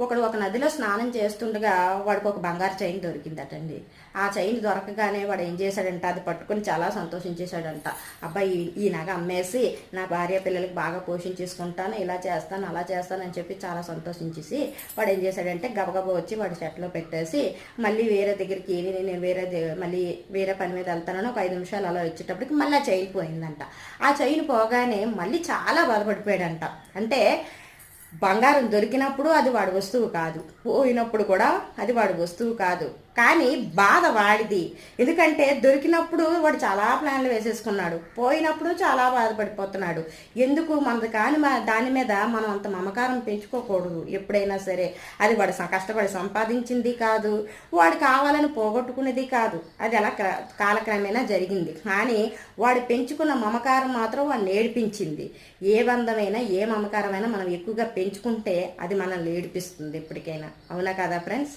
ఒకడు ఒక నదిలో స్నానం చేస్తుండగా వాడికి ఒక బంగారు చైన్ దొరికిందటండి. ఆ చైన్ దొరకగానే వాడు ఏం చేశాడంట? అది పట్టుకొని చాలా సంతోషించేశాడంట. అబ్బాయి ఈ- నగ అమ్మేసి నా భార్య పిల్లలకి బాగా పోషించేసుకుంటాను ఇలా చేస్తాను అలా చేస్తాను అని చెప్పి చాలా సంతోషించేసి వాడు ఏం చేశాడంటే గబగబా వచ్చి వాడు షర్ట్లో పెట్టేసి మళ్ళీ వేరే దగ్గరికి నేను వేరే మళ్ళీ వేరే పని మీద వెళ్తానని ఒక ఐదు నిమిషాలు అలా వచ్చేటప్పటికి మళ్ళీ ఆ చైన్ పోయిందంట. ఆ చైన్ పోగానే మళ్ళీ చాలా బాధపడిపోయాడంట. అంటే బంగారం దొరికినప్పుడు అది వాడి వస్తువు కాదు. పోయినప్పుడు కూడా అది వాడి వస్తువు కాదు. కానీ బాధ వాడిది. ఎందుకంటే దొరికినప్పుడు వాడు చాలా ప్లాన్లు వేసేసుకున్నాడు. పోయినప్పుడు చాలా బాధపడిపోతున్నాడు. ఎందుకు మనది కాని దాని మీద మనం అంత మమకారం పెంచుకోకూడదు ఎప్పుడైనా సరే. అది వాడు కష్టపడి సంపాదించింది కాదు. వాడు కావాలని పోగొట్టుకునేది కాదు. అది అలా కాలక్రమేణా జరిగింది. కానీ వాడు పెంచుకున్న మమకారం మాత్రం వాడు నేర్పించింది. ఏ బంధమైనా ఏ మమకారమైనా మనం ఎక్కువగా పెంచుకుంటే అది మనల్ని ఏడిపిస్తుంది ఎప్పటికైనా. అవునా కదా ఫ్రెండ్స్?